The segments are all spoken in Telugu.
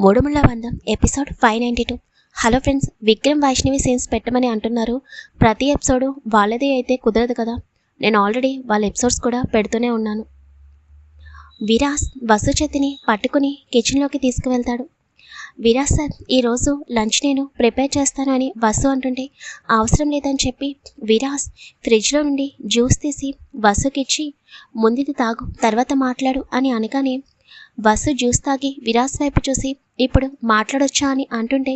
Moodumulla Bandham episode five ninety two. Hello friends Vikram Vaishnavi scenes పెట్టమని అంటున్నారు. ప్రతి ఎపిసోడు వాళ్ళది అయితే కుదరదు కదా? నేను ఆల్రెడీ వాళ్ళ ఎపిసోడ్స్ కూడా పెడుతూనే ఉన్నాను. విరాస్ వసు చేతిని పట్టుకుని కిచెన్లోకి తీసుకువెళ్తాడు. విరాస్ సార్ ఈరోజు లంచ్ నేను ప్రిపేర్ చేస్తాను అని వసు అంటుంటే అవసరం లేదని చెప్పి విరాస్ ఫ్రిడ్జ్లో నుండి జ్యూస్ తీసి వసుకిచ్చి ముందుది తాగు తర్వాత మాట్లాడు అని అనగానే వసు జ్యూస్ తాగి విరాస్ వైపు చూసి ఇప్పుడు మాట్లాడొచ్చా అని అంటుంటే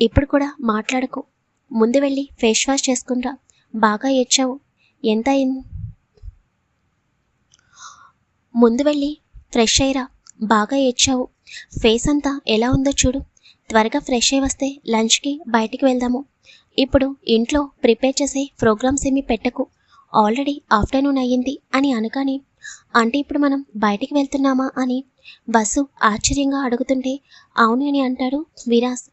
ఇప్పుడు కూడా మాట్లాడకు. ముందు వెళ్ళి ఫేస్ వాష్ చేసుకుంటా. బాగా ఏడ్చావు. ఎంత అయింది? ముందు వెళ్ళి ఫ్రెష్ అయ్యరా. బాగా ఏడ్చావు. ఫేస్ అంతా ఎలా ఉందో చూడు. త్వరగా ఫ్రెష్ అయి వస్తే లంచ్కి బయటికి వెళ్దాము. ఇప్పుడు ఇంట్లో ప్రిపేర్ చేసే ప్రోగ్రామ్స్ ఏమీ పెట్టకు. ఆల్రెడీ ఆఫ్టర్నూన్ అయ్యింది అని అనగానే అంటే ఇప్పుడు మనం బయటికి వెళ్తున్నామా? అని బస్సు ఆశ్చర్యంగా అడుగుతుంటే అవును అని అంటాడు విరాస్.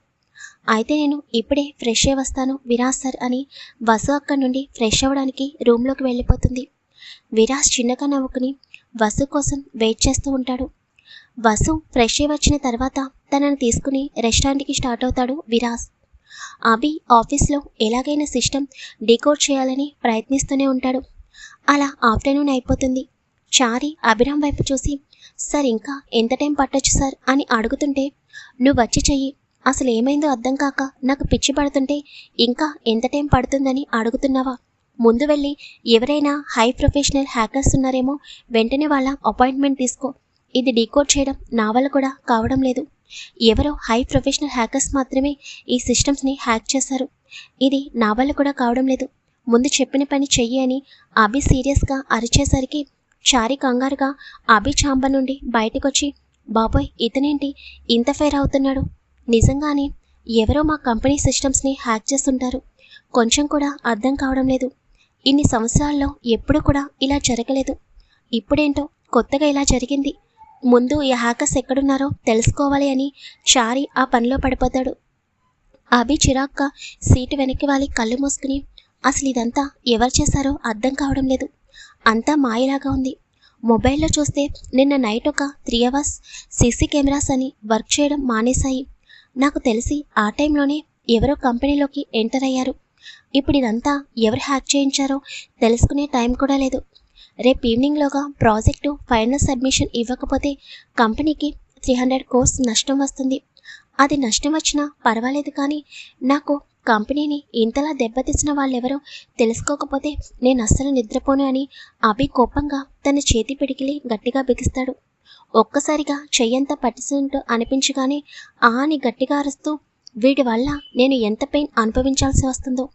అయితే నేను ఇప్పుడే ఫ్రెష్ అయి వస్తాను విరాస్ సార్ అని బస్సు అక్కడి నుండి ఫ్రెష్ అవ్వడానికి రూమ్లోకి వెళ్ళిపోతుంది. విరాజ్ చిన్నగా నవ్వుకుని బస్సు కోసం వెయిట్ చేస్తూ ఉంటాడు. బస్సు ఫ్రెష్ అయి వచ్చిన తర్వాత తనను తీసుకుని రెస్టారెంట్కి స్టార్ట్ అవుతాడు విరాస్. అభి ఆఫీస్లో ఎలాగైనా సిస్టమ్ డీకోడ్ చేయాలని ప్రయత్నిస్తూనే ఉంటాడు. అలా ఆఫ్టర్నూన్ అయిపోతుంది. చారి అభిరామ్ వైపు చూసి సార్ ఇంకా ఎంత టైం పట్టొచ్చు సార్? అని అడుగుతుంటే నువ్వు వచ్చి చెయ్యి. అసలు ఏమైందో అర్థం కాక నాకు పిచ్చి పడుతుంటే ఇంకా ఎంత టైం పడుతుందని అడుగుతున్నావా? ముందు వెళ్ళి ఎవరైనా హై ప్రొఫెషనల్ హ్యాకర్స్ ఉన్నారేమో వెంటనే వాళ్ళ అపాయింట్మెంట్ తీసుకో. ఇది డీకోడ్ చేయడం నా వల్ల కూడా కావడం లేదు. ఎవరో హై ప్రొఫెషనల్ హ్యాకర్స్ మాత్రమే ఈ సిస్టమ్స్ని హ్యాక్ చేశారు. ఇది నా వల్ల కూడా కావడం లేదు. ముందు చెప్పిన పని చెయ్యి అని అభి సీరియస్గా అరిచేసరికి చారి కంగారుగా అభి చాంబ నుండి బయటకొచ్చి బాబోయ్ ఇతనేంటి? ఇంత ఫైర్ అవుతున్నాడు. నిజంగానే ఎవరో మా కంపెనీ సిస్టమ్స్ని హ్యాక్ చేస్తుంటారు. కొంచెం కూడా అర్థం కావడం లేదు. ఇన్ని సంవత్సరాల్లో ఎప్పుడు కూడా ఇలా జరగలేదు. ఇప్పుడేంటో కొత్తగా ఇలా జరిగింది. ముందు ఈ హ్యాకర్స్ ఎక్కడున్నారో తెలుసుకోవాలి అని చారి ఆ పనిలో పడిపోతాడు. అభి చిరాక్క సీటు వెనక్కి వాలి కళ్ళు మూసుకుని అసలు ఇదంతా ఎవరు చేశారో అర్థం కావడం లేదు. అంతా మాయలాగా ఉంది. మొబైల్లో చూస్తే నిన్న నైట్ ఒక త్రీ అవర్స్ సీసీ కెమెరాస్ అని వర్క్ చేయడం మానేశాయి. నాకు తెలిసి ఆ టైంలోనే ఎవరో కంపెనీలోకి ఎంటర్ అయ్యారు. ఇప్పుడు ఇదంతా ఎవరు హ్యాక్ చేయించారో తెలుసుకునే టైం కూడా లేదు. రేపు ఈవినింగ్లోగా ప్రాజెక్టు ఫైనల్ సబ్మిషన్ ఇవ్వకపోతే కంపెనీకి త్రీ హండ్రెడ్ కోర్స్ నష్టం వస్తుంది. అది నష్టం వచ్చినా పర్వాలేదు కానీ నాకు కంపెనీని ఇంతలా దెబ్బతీసిన వాళ్ళెవరో తెలుసుకోకపోతే నేను అస్సలు నిద్రపోను అని అభి కోపంగా తన చేతి పిడికిలి గట్టిగా బిగిస్తాడు. ఒక్కసారిగా చెయ్యంతా పట్టిసినట్టు అనిపించగానే ఆని గట్టిగా అరుస్తూ వీడి వల్ల నేను ఎంత పెయిన్ అనుభవించాల్సి వస్తుందో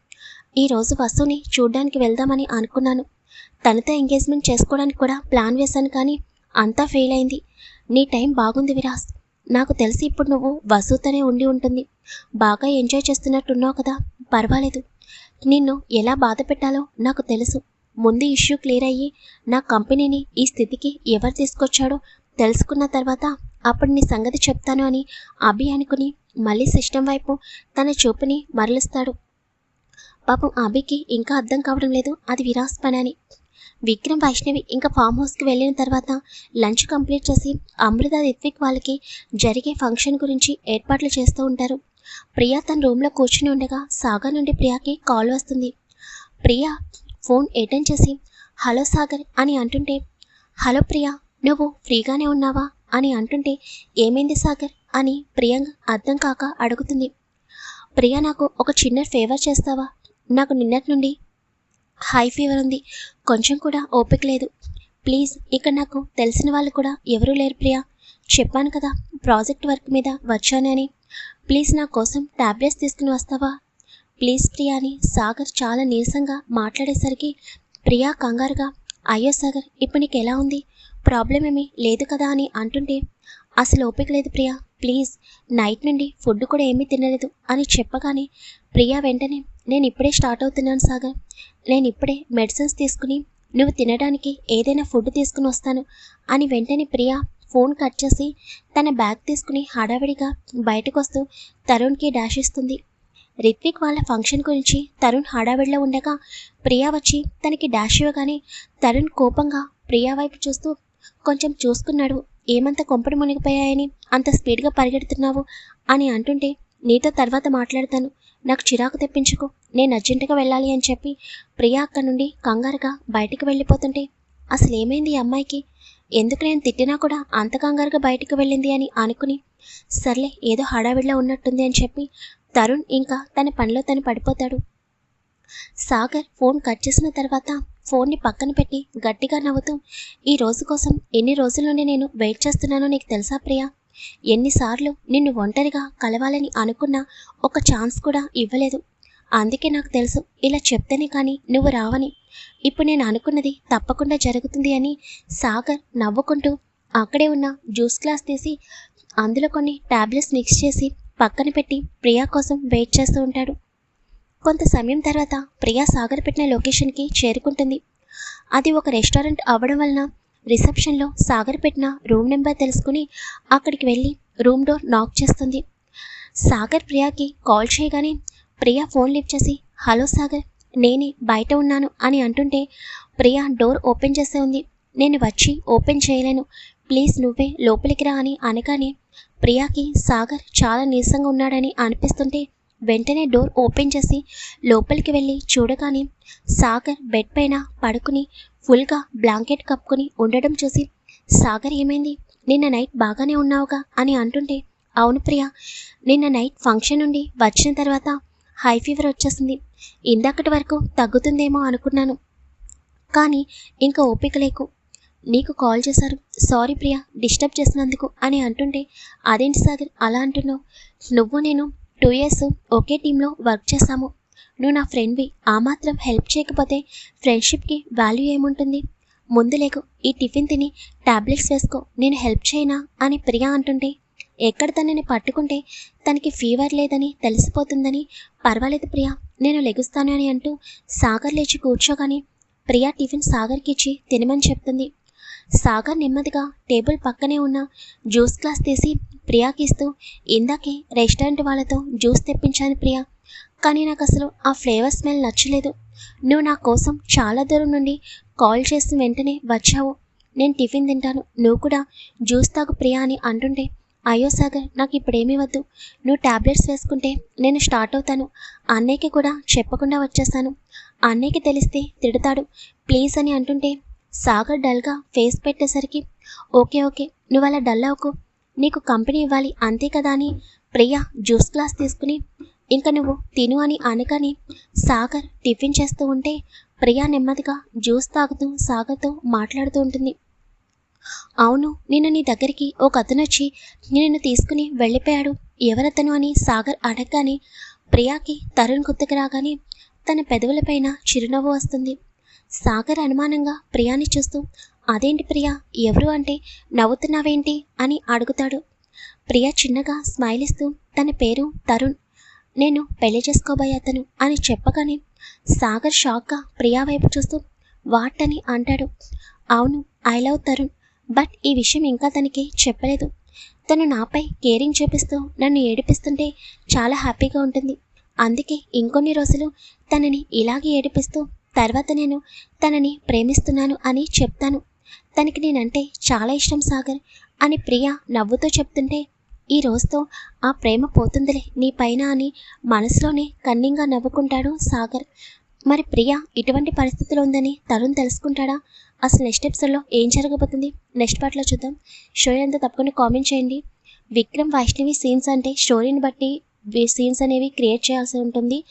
ఈరోజు వసుని చూడ్డానికి వెళ్దామని అనుకున్నాను. తనతో ఎంగేజ్మెంట్ చేసుకోవడానికి కూడా ప్లాన్ వేశాను కానీ అంతా ఫెయిల్ అయింది. నీ టైం బాగుంది విరాస్. నాకు తెలిసి ఇప్పుడు నువ్వు వసుతోనే ఉండి ఉంటుంది. బాగా ఎంజాయ్ చేస్తున్నట్టున్నావు కదా. పర్వాలేదు. నిన్ను ఎలా బాధ పెట్టాలో నాకు తెలుసు. ముందు ఇష్యూ క్లియర్ అయ్యి నా కంపెనీని ఈ స్థితికి ఎవరు తీసుకొచ్చాడో తెలుసుకున్న తర్వాత అప్పుడు నీ సంగతి చెప్తాను అని అభి అనుకుని మళ్ళీ సిస్టమ్ వైపు తన చూపుని మరలుస్తాడు. పాపం అభికి ఇంకా అర్థం కావడం లేదు. అది విరాస్ పని అని విక్రమ్ వైష్ణవి ఇంకా ఫామ్ హౌస్కి వెళ్ళిన తర్వాత లంచ్ కంప్లీట్ చేసి అమృత రిత్విక్ వాళ్ళకి జరిగే ఫంక్షన్ గురించి ఏర్పాట్లు చేస్తూ ఉంటారు. ప్రియా తన రూమ్లో కూర్చుని ఉండగా సాగర్ నుండి ప్రియాకి కాల్ వస్తుంది. ప్రియా ఫోన్ అటెండ్ చేసి హలో సాగర్ అని అంటుంటే హలో ప్రియా నువ్వు ఫ్రీగానే ఉన్నావా? అని అంటుంటే ఏమైంది సాగర్? అని ప్రియాంక అర్థం కాక అడుగుతుంది. ప్రియా నాకు ఒక చిన్న ఫేవర్ చేస్తావా? నాకు నిన్నటి నుండి హై ఫీవర్ ఉంది. కొంచెం కూడా ఓపిక లేదు. ప్లీజ్ ఇక్కడ నాకు తెలిసిన వాళ్ళు కూడా ఎవరూ లేరు ప్రియా. చెప్పాను కదా ప్రాజెక్ట్ వర్క్ మీద వచ్చానని ప్లీజ్ నా కోసం టాబ్లెట్స్ తీసుకుని వస్తావా? ప్లీజ్ ప్రియా అని సాగర్ చాలా నీరసంగా మాట్లాడేసరికి ప్రియా కంగారుగా అయ్యో సాగర్ ఇప్పుడు నీకు ఎలా ఉంది? ప్రాబ్లం ఏమీ లేదు కదా అని అంటుంటే అసలు ఓపిక లేదు ప్రియా. ప్లీజ్ నైట్ నుండి ఫుడ్ కూడా ఏమీ తినలేదు అని చెప్పగానే ప్రియా వెంటనే నేను ఇప్పుడే స్టార్ట్ అవుతున్నాను సాగర్. నేను ఇప్పుడే మెడిసిన్స్ తీసుకుని నువ్వు తినడానికి ఏదైనా ఫుడ్ తీసుకుని వస్తాను అని వెంటనే ప్రియా ఫోన్ కట్ చేసి తన బ్యాగ్ తీసుకుని హడావిడిగా బయటకు వస్తూ తరుణ్కి డాష్ ఇస్తుంది. రిత్విక్ వాళ్ళ ఫంక్షన్ గురించి తరుణ్ హడావిడిలో ఉండగా ప్రియా వచ్చి తనకి డాష్ ఇవ్వగానే తరుణ్ కోపంగా ప్రియా వైపు చూస్తూ కొంచెం చూసుకున్నాడు. ఏమంత కొంపడి మునిగిపోయాయని అంత స్పీడ్గా పరిగెడుతున్నావు? అని అంటుంటే నీతో తర్వాత మాట్లాడతాను. నాకు చిరాకు తెప్పించుకో. నేను అర్జెంటుగా వెళ్ళాలి అని చెప్పి ప్రియా అక్క నుండి కంగారుగా బయటికి వెళ్ళిపోతుంటే అసలు ఏమైంది ఈ అమ్మాయికి? ఎందుకు నేను తిట్టినా కూడా అంత కంగారుగా బయటికి వెళ్ళింది? అని అనుకుని సర్లే ఏదో హడావిడిలో ఉన్నట్టుంది అని చెప్పి తరుణ్ ఇంకా తన పనిలో తను పడిపోతాడు. సాగర్ ఫోన్ కట్ చేసిన తర్వాత ఫోన్ని పక్కన పెట్టి గట్టిగా నవ్వుతూ ఈ రోజు కోసం ఎన్ని రోజుల నుండి నేను వెయిట్ చేస్తున్నానో నీకు తెలుసా ప్రియా? ఎన్నిసార్లు నిన్ను ఒంటరిగా కలవాలని అనుకున్నా ఒక ఛాన్స్ కూడా ఇవ్వలేదు. అందుకే నాకు తెలుసు ఇలా చెప్తేనే కానీ నువ్వు రావని. ఇప్పుడు నేను అనుకున్నది తప్పకుండా జరుగుతుంది అని సాగర్ నవ్వుకుంటూ అక్కడే ఉన్న జ్యూస్ గ్లాస్ తీసి అందులో కొన్ని టాబ్లెట్స్ మిక్స్ చేసి పక్కన పెట్టి ప్రియా కోసం వెయిట్ చేస్తూ ఉంటాడు. కొంత సమయం తర్వాత ప్రియా సాగర్ పెట్టిన లొకేషన్కి చేరుకుంటుంది. అది ఒక రెస్టారెంట్ అవ్వడం వలన రిసెప్షన్లో సాగర్ పెట్టిన రూమ్ నెంబర్ తెలుసుకుని అక్కడికి వెళ్ళి రూమ్ డోర్ నాక్ చేస్తుంది. సాగర్ ప్రియాకి కాల్ చేయగానే ప్రియా ఫోన్ లిఫ్ట్ చేసి హలో సాగర్ నేనే బయట ఉన్నాను అని అంటుంటే ప్రియా డోర్ ఓపెన్ చేసే ఉంది. నేను వచ్చి ఓపెన్ చేయలేను. ప్లీజ్ నువ్వే లోపలికి రా అని అనగానే ప్రియాకి సాగర్ చాలా నీరసంగా ఉన్నాడని అనిపిస్తుంటే వెంటనే డోర్ ఓపెన్ చేసి లోపలికి వెళ్ళి చూడగానే సాగర్ బెడ్ పైన పడుకుని ఫుల్గా బ్లాంకెట్ కప్పుకొని ఉండడం చూసి సాగర్ ఏమైంది? నిన్న నైట్ బాగానే ఉన్నావుగా? అని అంటుంటే అవును ప్రియ నిన్న నైట్ ఫంక్షన్ నుండి వచ్చిన తర్వాత హై ఫీవర్ వచ్చేసింది. ఇందాకటి వరకు తగ్గుతుందేమో అనుకున్నాను. కానీ ఇంకా ఓపిక లేకు. నీకు కాల్ చేశారు. సారీ ప్రియా డిస్టర్బ్ చేసినందుకు అని అంటుంటే అదేంటి సాగర్ అలా అంటున్నావు? నువ్వు నేను టూ ఇయర్స్ ఒకే టీంలో వర్క్ చేస్తాము నువ్వు నా ఫ్రెండ్వి ఆ మాత్రం హెల్ప్ చేయకపోతే ఫ్రెండ్షిప్కి వాల్యూ ఏముంటుంది? ముందు లేకు ఈ టిఫిన్ తిని టాబ్లెట్స్ వేసుకో. నేను హెల్ప్ చేయనా? అని ప్రియా అంటుంటే ఎక్కడ తనని పట్టుకుంటే తనకి ఫీవర్ లేదని తెలిసిపోతుందని పర్వాలేదు ప్రియా. నేను లెగుస్తాను అని అంటూ సాగర్ లేచి కూర్చోగానే ప్రియా టిఫిన్ సాగర్కి ఇచ్చి తినమని చెప్తుంది. సాగర్ నెమ్మదిగా టేబుల్ పక్కనే ఉన్న జ్యూస్ గ్లాస్ తీసి ప్రియాకి ఇస్తూ ఇందాకే రెస్టారెంట్ వాళ్ళతో జ్యూస్ తెప్పించాను ప్రియా కానీ నాకు అసలు ఆ ఫ్లేవర్ స్మెల్ నచ్చలేదు. నువ్వు నా కోసం చాలా దూరం నుండి కాల్ చేసిన వెంటనే వచ్చావు. నేను టిఫిన్ తింటాను. నువ్వు కూడా జ్యూస్ తాగు ప్రియా అని అంటుంటే అయ్యో సాగర్ నాకు ఇప్పుడేమీ వద్దు. నువ్వు టాబ్లెట్స్ వేసుకుంటే నేను స్టార్ట్ అవుతాను. అన్నయ్యకి కూడా చెప్పకుండా వచ్చేస్తాను. అన్నయ్యకి తెలిస్తే తిడతాడు. ప్లీజ్ అని అంటుంటే సాగర్ డల్గా ఫేస్ పెట్టేసరికి ఓకే ఓకే నువ్వు అలా డల్ అవ్వకు. నీకు కంపెనీ ఇవ్వాలి అంతే కదా అని ప్రియా జ్యూస్ గ్లాస్ తీసుకుని ఇంకా నువ్వు తిను అని అనగానే సాగర్ టిఫిన్ చేస్తూ ఉంటే ప్రియా నెమ్మదిగా జ్యూస్ తాగుతూ సాగర్తో మాట్లాడుతూ ఉంటుంది. అవును నేను నీ దగ్గరికి ఒక అతను వచ్చి నిన్ను తీసుకుని వెళ్ళిపోయాడు. ఎవరతను? అని సాగర్ అడగగానే ప్రియాకి తరుణ్ గుర్తుకు రాగానే తన పెదవులపైన చిరునవ్వు వస్తుంది. సాగర్ అనుమానంగా ప్రియాని చూస్తూ అదేంటి ప్రియా? ఎవరు అంటే? నవ్వుతున్నావేంటి? అని అడుగుతాడు. ప్రియా చిన్నగా స్మైల్ ఇస్తూ తన పేరు తరుణ్. నేను పెళ్ళి చేసుకోబోయే అతను అని చెప్పగానే సాగర్ షాక్గా ప్రియా వైపు చూస్తూ వాట్? అని అంటాడు. అవును ఐ లవ్ తరుణ్ బట్ ఈ విషయం ఇంకా తనకి చెప్పలేదు. తను నాపై కేరింగ్ చూపిస్తూ నన్ను ఏడిపిస్తుంటే చాలా హ్యాపీగా ఉంటుంది. అందుకే ఇంకొన్ని రోజులు తనని ఇలాగే ఏడిపిస్తూ తర్వాత నేను తనని ప్రేమిస్తున్నాను అని చెప్తాను. తనకి నేనంటే చాలా ఇష్టం సాగర్. అని ప్రియ నవ్వుతూ చెప్తుంటే ఈ రోజుతో ఆ ప్రేమ పోతుందిలే నీ పైన అని మనసులోనే కన్నింగా నవ్వుకుంటాడు సాగర్. మరి ప్రియ ఇటువంటి పరిస్థితులు ఉందని తరుణ్ తెలుసుకుంటాడా? అసలు నెక్స్ట్ ఎపిసోడ్లో ఏం జరగబోతుంది? నెక్స్ట్ పార్ట్లో చూద్దాం. షో అంతా తప్పకుండా కామెంట్ చేయండి. విక్రమ్ వైష్ణవి సీన్స్ అంటే స్టోరీని బట్టి సీన్స్ అనేవి క్రియేట్ చేయాల్సి ఉంటుంది.